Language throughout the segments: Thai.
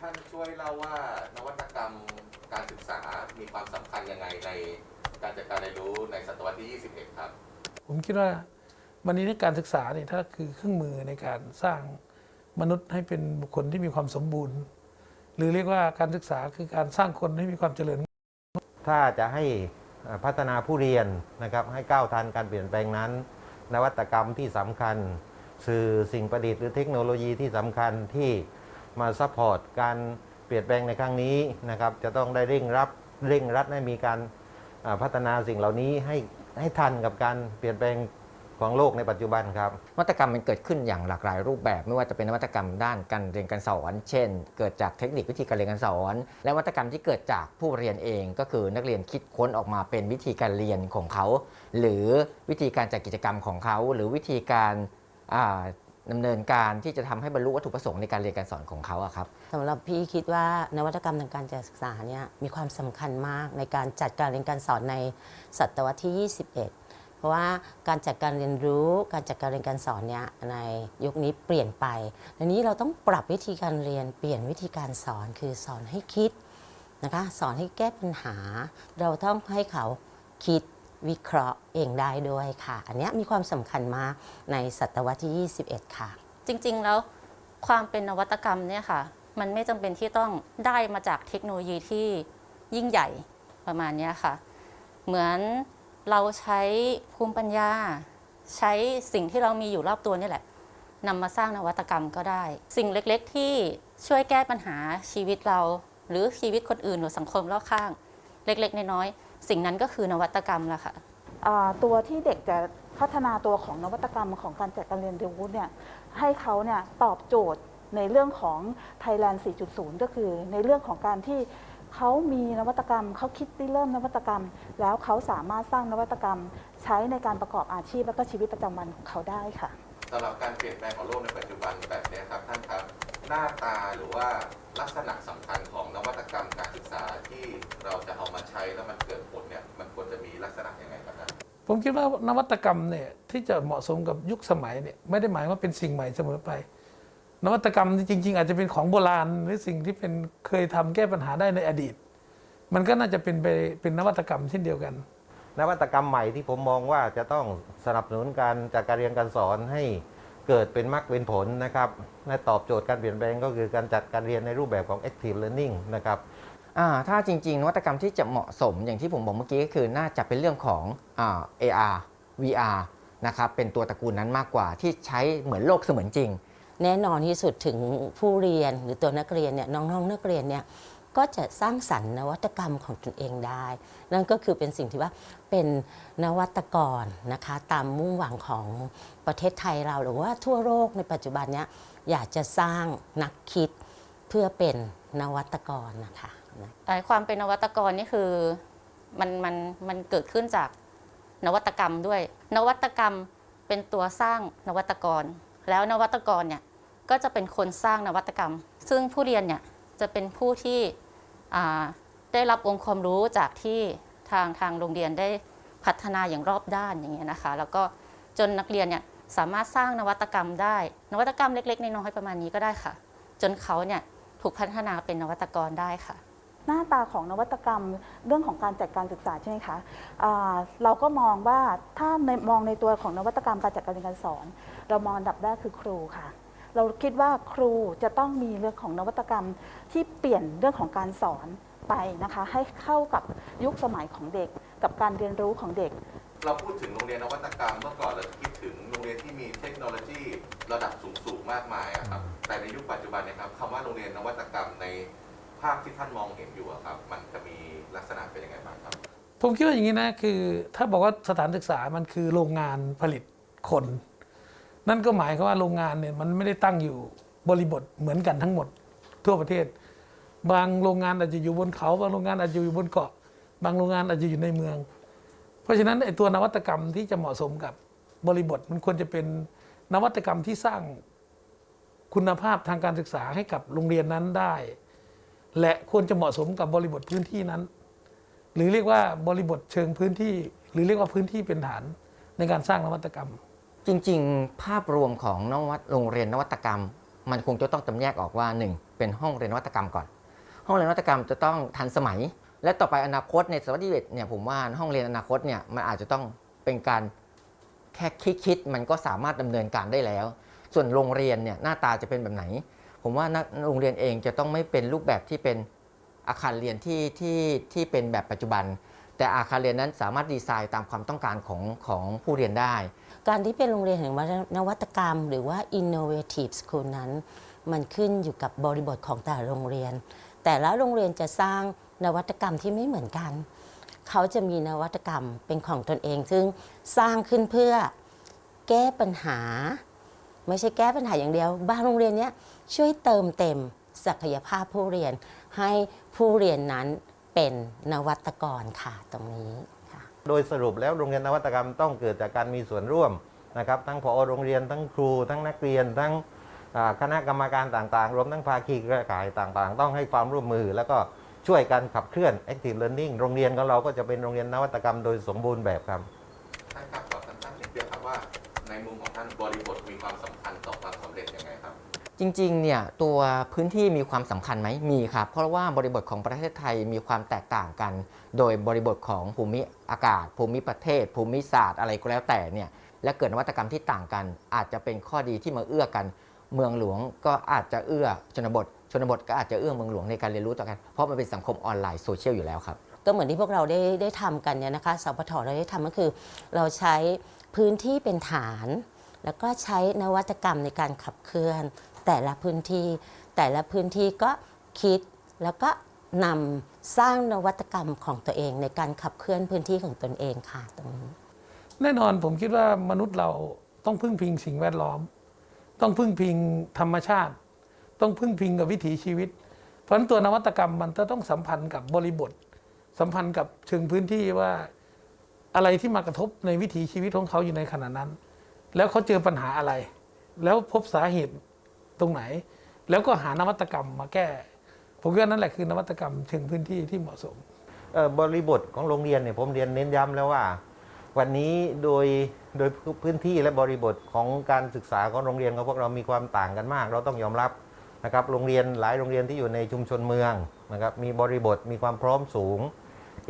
ท่านช่วยเล่าว่านวัตกรรมการศึกษา มีความสำคัญยังไงในการจัดการเรียนรู้ในศตวรรษที่ 21 ครับ ผมคิดว่าวันนี้ในการศึกษาเนี่ยถ้าคือเครื่องมือในการสร้างมนุษย์ให้เป็นบุคคลที่มีความสมบูรณ์ หรือเรียกว่าการศึกษาคือการสร้างคนให้มีความเจริญ ถ้าจะให้พัฒนาผู้เรียนนะครับให้ก้าวทันการเปลี่ยนแปลงนั้น นวัตกรรมที่สำคัญ สื่อสิ่งประดิษฐ์หรือเทคโนโลยีที่สำคัญที่ มาซัพพอร์ตการเปลี่ยนแปลงในครั้งนี้นะครับ จะต้องได้เร่งรับเร่งรัดให้มีการพัฒนาสิ่งเหล่านี้ให้ให้ทันกับการเปลี่ยนแปลงของโลกในปัจจุบันครับนวัตกรรมมันเกิดขึ้นอย่างหลากหลายรูปแบบ ไม่ว่าจะเป็นนวัตกรรมด้านการเรียนการสอน เช่น เกิดจากเทคนิควิธีการเรียนการสอน และนวัตกรรมที่เกิดจากผู้เรียนเอง ก็คือนักเรียนคิดค้นออกมาเป็นวิธีการเรียนของเขา หรือวิธีการจัดกิจกรรมของเขา หรือวิธีการ ดำเนินการที่จะทำให้บรรลุวัตถุประสงค์ในการเรียนการสอนของเขาอะครับสำหรับพี่คิดว่านวัตกรรมทางการศึกษาเนี่ยมีความสำคัญมากในการจัดการเรียนการสอนในศตวรรษที่ 21 เพราะว่าการจัดการเรียนรู้การจัดการเรียนการสอนเนี่ยในยุคนี้เปลี่ยนไปทีนี้เราต้องปรับวิธีการเรียนเปลี่ยนวิธีการสอนคือสอนให้คิดนะคะสอนให้แก้ปัญหา เราต้องให้เขาคิด วิเคราะห์เองได้ด้วยค่ะ อันนี้มีความสำคัญมากในศตวรรษที่ 21 ค่ะ จริง ๆ แล้วความเป็นนวัตกรรมเนี่ยค่ะ มันไม่จำเป็นที่ต้องได้มาจากเทคโนโลยีที่ยิ่งใหญ่ประมาณนี้ค่ะ เหมือนเราใช้ภูมิปัญญา ใช้สิ่งที่เรามีอยู่รอบตัวนี่แหละนำมาสร้างนวัตกรรมก็ได้ สิ่งเล็กๆ ที่ช่วยแก้ปัญหาชีวิตเรา หรือชีวิตคนอื่นหรือสังคมรอบข้าง เล็กๆ น้อยๆ สิ่งนั้นก็คือนวัตกรรมละค่ะ อ่าตัวที่เด็กจะพัฒนาตัวของนวัตกรรมของการจัดการเรียนรู้เนี่ยให้เขาเนี่ยตอบโจทย์ในเรื่องของ Thailand 4.0 ก็คือในเรื่องของการที่เขามีนวัตกรรมเขาคิดริเริ่มนวัตกรรม แล้วเขาสามารถสร้างนวัตกรรม ใช้ในการประกอบอาชีพและก็ชีวิตประจำวันของเขาได้ค่ะ สำหรับการเปลี่ยนแปลงของโลกในปัจจุบันแบบนี้ครับท่านครับ หน้าตาหรือว่าลักษณะสำคัญของนวัตกรรมการศึกษาที่เราจะเอามาใช้แล้วมันเกิดผลเนี่ยมันควรจะมีลักษณะยังไงครับท่านผมคิดว่านวัตกรรมเนี่ยที่จะเหมาะสมกับยุคสมัยเนี่ยไม่ได้หมายว่าเป็นสิ่งใหม่เสมอไป นวัตกรรมที่จริง ๆ อาจจะเป็นของโบราณ หรือสิ่งที่เป็นเคยทำแก้ปัญหาได้ในอดีต มันก็น่าจะเป็นไปเป็นนวัตกรรมเช่นเดียวกัน นวัตกรรมใหม่ที่ผมมองว่าจะต้องสนับสนุนการจัดการเรียนการสอนให้ เกิดเป็นมรรคเป็นผลนะครับและตอบโจทย์การเปลี่ยนแปลงก็คือการจัดการเรียนในรูปแบบของ active learning นะครับอ่าถ้าจริง ๆ นวัตกรรมที่จะเหมาะสมอย่างที่ผมบอกเมื่อกี้ก็คือน่าจะเป็นเรื่องของอ่า AR VR นะครับเป็นตัวตระกูลนั้นมากกว่าที่ใช้เหมือนโลกเสมือนจริง แน่นอนที่สุดถึงผู้เรียนหรือตัวนักเรียนเนี่ยน้องๆนักเรียนเนี่ย ก็จะสร้างสรรค์นวัตกรรมของตนเองได้ นั่นก็คือเป็นสิ่งที่ว่าเป็นนวัตกรนะคะตามมุ่งหวังของประเทศไทยเราหรือว่าทั่วโลกในปัจจุบันนี้อยากจะสร้างนักคิดเพื่อเป็นนวัตกรนะคะแต่ความเป็นนวัตกรนี่คือมันมันมันเกิดขึ้นจากนวัตกรรมด้วย นวัตกรรมเป็นตัวสร้างนวัตกร แล้วนวัตกรเนี่ยก็จะเป็นคนสร้างนวัตกรรม ซึ่งผู้เรียนเนี่ยจะเป็นผู้ที่ ได้รับองค์ความรู้จากที่ทางทางโรงเรียนได้พัฒนาอย่างรอบด้านอย่างเงี้ยนะคะ แล้วก็จนนักเรียนเนี่ยสามารถสร้างนวัตกรรมได้ นวัตกรรมเล็กๆน้อยๆประมาณนี้ก็ได้ค่ะ จนเขาเนี่ยถูกพัฒนาเป็นนวัตกรได้ค่ะ หน้าตาของนวัตกรรมเรื่องของการจัดการศึกษาใช่ไหมคะอ่าเราก็มองว่าถ้าในมองในตัวของนวัตกรรมการจัดการเรียนการสอน เรามองอันดับแรกคือครูค่ะ เราคิดว่าครูจะต้องมีเรื่องของนวัตกรรมที่เปลี่ยนเรื่องของการสอนไปนะคะ ให้เข้ากับยุคสมัยของเด็ก กับการเรียนรู้ของเด็ก เราพูดถึงโรงเรียนนวัตกรรมเมื่อก่อนเราคิดถึงโรงเรียนที่มีเทคโนโลยีระดับสูงๆมากมายอะครับแต่ในยุคปัจจุบันเนะครับคำว่าโรงเรียนนวัตกรรมในภาพที่ท่านมองเห็นอยู่อะครับ มันจะมีลักษณะเป็นยังไงบ้างครับ ผมคิดว่าอย่างนี้นะคือ ถ้าบอกว่าสถานศึกษามันคือโรงงานผลิตคน นั่นก็หมายความว่าโรงงานเนี่ยมันไม่ได้ตั้งอยู่บริบทเหมือนกันทั้งหมดทั่วประเทศ บางโรงงานอาจจะอยู่บนเขา บางโรงงานอาจจะอยู่บนเกาะ บางโรงงานอาจจะอยู่ในเมือง เพราะฉะนั้นไอ้ตัวนวัตกรรมที่จะเหมาะสมกับบริบทมันควรจะเป็นนวัตกรรมที่สร้างคุณภาพทางการศึกษาให้กับโรงเรียนนั้นได้ และควรจะเหมาะสมกับบริบทพื้นที่นั้น หรือเรียกว่าบริบทเชิงพื้นที่ หรือเรียกว่าพื้นที่เป็นฐานในการสร้างนวัตกรรม จริงๆ ภาพรวมของนวัตโรงเรียนนวัตกรรม มันคงจะต้องจำแยกออกว่า 1 เป็นห้องเรียนนวัตกรรมก่อน ห้องเรียนนวัตกรรมจะต้องทันสมัย และต่อไปอนาคตในศตวรรษที่21เนี่ยผมว่าห้องเรียนอนาคตเนี่ยมันอาจจะต้องเป็นการแค่คิดคิดๆมันก็สามารถดำเนินการได้แล้ว ส่วนโรงเรียนเนี่ยหน้าตาจะเป็นแบบไหน ผมว่านักโรงเรียนเองจะต้องไม่เป็นรูปแบบที่เป็นอาคารเรียนที่ที่ที่เป็นแบบปัจจุบัน แต่อาคารเรียนนั้นสามารถดีไซน์ตามความต้องการของของผู้เรียนได้ การที่เป็นโรงเรียนแห่งนวัตกรรม หรือว่า innovative school นั้น มันขึ้นอยู่กับบริบทของแต่ละโรงเรียน แต่ละโรงเรียนจะสร้างนวัตกรรมที่ไม่เหมือนกัน เขาจะมีนวัตกรรมเป็นของตนเอง ซึ่งสร้างขึ้นเพื่อแก้ปัญหา ไม่ใช่แก้ปัญหาอย่างเดียว บางโรงเรียนเนี้ยช่วยเติมเต็มศักยภาพผู้เรียน ให้ผู้เรียนนั้นเป็นนวัตกรค่ะตรงนี้ โดยสรุปแล้วโรงเรียนนวัตกรรมต้องเกิดจากการมีส่วนร่วมนะครับทั้งผอโรงเรียนทั้งครู ทั้งนักเรียน ทั้งคณะกรรมการต่างๆ รวมทั้งภาคีเครือข่ายต่างๆ ต้องให้ความร่วมมือ แล้วก็ช่วยกันขับเคลื่อน active learning โรงเรียนของเราก็จะเป็นโรงเรียนนวัตกรรมโดยสมบูรณ์แบบครับท่านครับขอสั้นๆนิดเดียวครับว่า ในมุมของท่านบริบทมีความสำคัญต่อความสำเร็จยังไงครับ จริงๆ เนี่ยตัวพื้นที่มีความสำคัญไหมมีครับ เพราะว่าบริบทของประเทศไทยมีความแตกต่างกัน โดยบริบทของภูมิอากาศ ภูมิประเทศ ภูมิศาสตร์อะไรก็แล้วแต่เนี่ยและเกิดนวัตกรรมที่ต่างกัน อาจจะเป็นข้อดีที่มาเอื้อกัน เมืองหลวงก็อาจจะเอื้อชนบท ชนบทก็อาจจะเอื้อเมืองหลวงในการเรียนรู้ต่อกัน เพราะมันเป็นสังคมออนไลน์โซเชียลอยู่แล้วครับก็เหมือนที่พวกเราได้ได้ทำกันเนี่ยนะคะสพทเราได้ทำก็คือ เราใช้พื้นที่เป็นฐาน แล้วก็ใช้นวัตกรรมในการขับเคลื่อน แต่ละพื้นที่ แต่ละพื้นที่ก็คิดแล้วก็นำสร้างนวัตกรรมของตัวเองในการขับเคลื่อนพื้นที่ของตนเองค่ะตรงนี้แน่นอนผมคิดว่ามนุษย์เราต้องพึ่งพิงสิ่งแวดล้อม ต้องพึ่งพิงธรรมชาติ ต้องพึ่งพิงกับวิถีชีวิต เพราะฉะนั้นตัวนวัตกรรมมันจะต้องสัมพันธ์กับบริบท สัมพันธ์กับเชิงพื้นที่ว่าอะไรที่มากระทบในวิถีชีวิตของเขาอยู่ในขณะนั้น แล้วเขาเจอปัญหาอะไร แล้วพบสาเหตุ ตรงไหน แล้วก็หานวัตกรรมมาแก้ ผมคิดว่านั่นแหละคือนวัตกรรมเชิงพื้นที่ที่เหมาะสมบริบทของโรงเรียนเนี่ยผมเรียนเน้นย้ำแล้วว่า วันนี้โดยโดยพื้นที่และบริบทของการศึกษาของโรงเรียนของพวกเรามีความต่างกันมาก เราต้องยอมรับนะครับโรงเรียนหลายโรงเรียนที่อยู่ในชุมชนเมืองนะครับมีบริบทมีความพร้อมสูง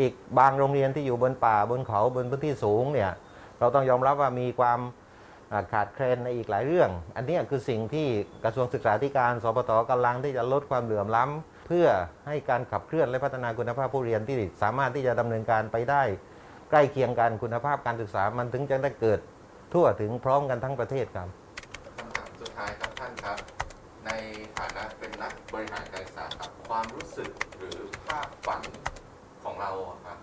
อีกบางโรงเรียนที่อยู่บนป่าบนเขาบนพื้นที่สูงเนี่ยเราต้องยอมรับว่ามีความ ขาดแคลนในอีกหลายเรื่อง อันนี้คือสิ่งที่กระทรวงศึกษาธิการ สปตกำลังที่จะลดความเหลื่อมล้ำเพื่อให้การขับเคลื่อนและพัฒนาคุณภาพผู้เรียนที่สามารถที่จะดำเนินการไปได้ ใกล้เคียงกันคุณภาพการศึกษามันถึงจะได้เกิดทั่วถึงพร้อมกันทั้งประเทศครับคำถามสุดท้ายครับท่านครับ ในฐานะเป็นนักบริหารการศึกษาครับความรู้สึกหรือภาพฝันของเราครับ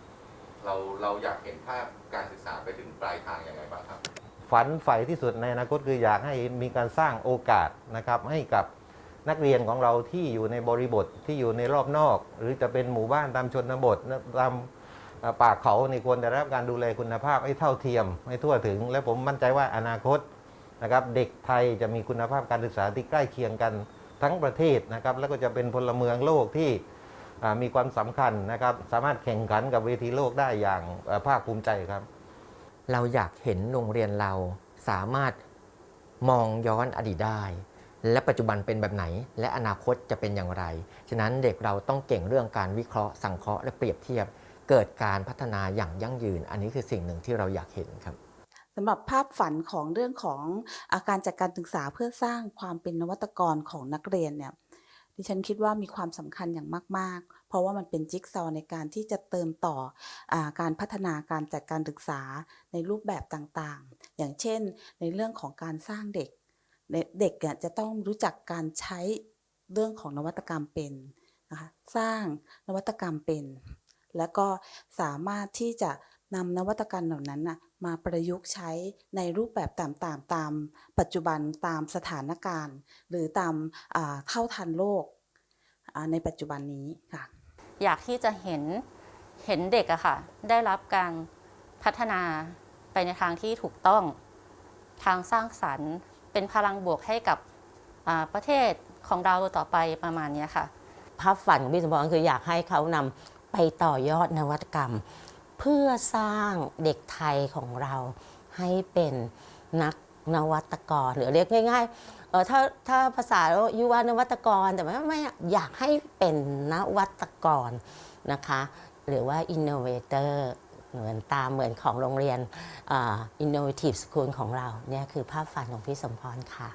เราเราอยากเห็นภาพการศึกษาไปถึงปลายทางอยังไงบ้างครับ ฝันใฝ่ที่สุดในอนาคตคืออยากให้มีการสร้างโอกาสนะครับให้กับนักเรียนของเราที่อยู่ในบริบทที่อยู่ในรอบนอก หรือจะเป็นหมู่บ้านตามชนบทตามอ่าป่าเขาในควรได้รับการดูแลคุณภาพให้เท่าเทียมให้ทั่วถึง และผมมั่นใจว่าอนาคตนะครับเด็กไทยจะมีคุณภาพการศึกษาที่ใกล้เคียงกันทั้งประเทศนะครับแล้วก็จะเป็นพลเมืองโลกที่มีความสำคัญนะครับสามารถแข่งขันกับเวทีโลกได้อย่างภาคภูมิใจครับ เราอยากเห็นโรงเรียนเราสามารถมองย้อนอดีตได้ และปัจจุบันเป็นแบบไหน และอนาคตจะเป็นอย่างไร ฉะนั้นเด็กเราต้องเก่งเรื่องการวิเคราะห์สังเคราะห์และเปรียบเทียบ เกิดการพัฒนาอย่างยั่งยืน อันนี้คือสิ่งหนึ่งที่เราอยากเห็นครับสำหรับภาพฝันของเรื่องของอาการจัดการศึกษาเพื่อสร้างความเป็นนวัตกรของนักเรียนเนี่ย ดิฉันคิดว่ามีความสำคัญอย่างมาก ๆ เพราะว่ามันเป็นจิ๊กซอว์ในการที่จะเติมต่ออการพัฒนาการจัดการศึกษาในรูปแบบต่างๆ อย่างเช่น ในเรื่องของการสร้างเด็ก เด็กจะต้องรู้จักการใช้เรื่องของนวัตกรรมเป็นนะคะสร้างนวัตกรรมเป็น แล้วก็สามารถที่จะนำนวัตกรรมเหล่านั้นน่ะ มาประยุกต์ใช้ในรูปแบบต่างๆ ตามปัจจุบันตามสถานการณ์ หรือตามอ่าเท่าทันโลกอ่าในปัจจุบันนี้ค่ะอยากที่จะเห็นเห็นเด็กอะค่ะ ได้รับการพัฒนาไปในทางที่ถูกต้องทางสร้างสรรค์ เป็นพลังบวกให้กับอ่าประเทศของเราต่อไปประมาณเนี้ยค่ะภาพฝันของพี่สมพรคืออยากให้เขานำไปต่อยอดนวัตกรรม เพื่อสร้างเด็กไทยของเราให้เป็นนักนวัตกรหรือเรียกง่ายๆเออถ้าถ้าภาษายุวานวัตกรแต่ไม่ไม่อยากให้เป็นนวัตกรนะคะ หรือว่า innovator เหมือนตามเหมือนของโรงเรียนอ่า innovative school ของเราเนี่ยคือภาพฝันของพี่สมพรค่ะ